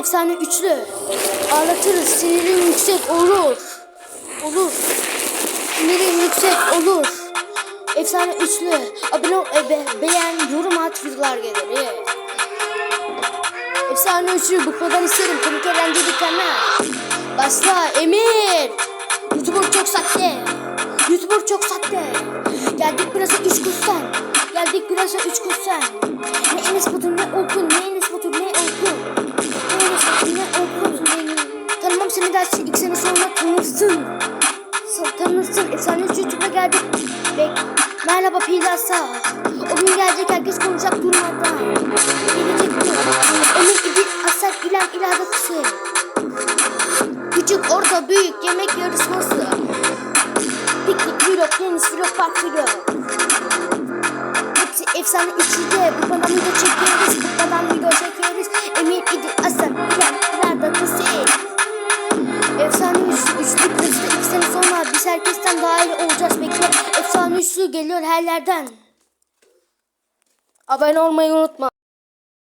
efsane üçlü. Ağlatırız. Sinirin yüksek olur. Olur. Sinirin yüksek olur. Efsane üçlü. Abone ol, e, be, beğen, yorum at, videolar gelir. Efsane üçlü. Bıkmadan isterim. Komik eğlenceli kanal. Başla Emir. Youtuber çok sahte. Youtuber çok sahte. Geldik biraz üç kursan. Geldik biraz üç kursan. Ne Enes Batur ne Okun. Ne Enes Seni dersin. İlk sene sonra tanırsın. Tanırsın. Efsane YouTube'a geldik. Bek. Merhaba Pilasa. O gün gelecek herkes konuşacak durmadan. Gelecek gün. Emir gibi Asar İlan İladatçı. Küçük, orta, büyük yemek yarışması. Piknik, vlog, tenis, vlog, park vlog. Hepsi efsane içinde. Bıkmadan video çekiyoruz. Bıkmadan video çekiyoruz. İyi olacağız. Bekle. Efsane üçlü geliyor her yerden. Abone olmayı unutma.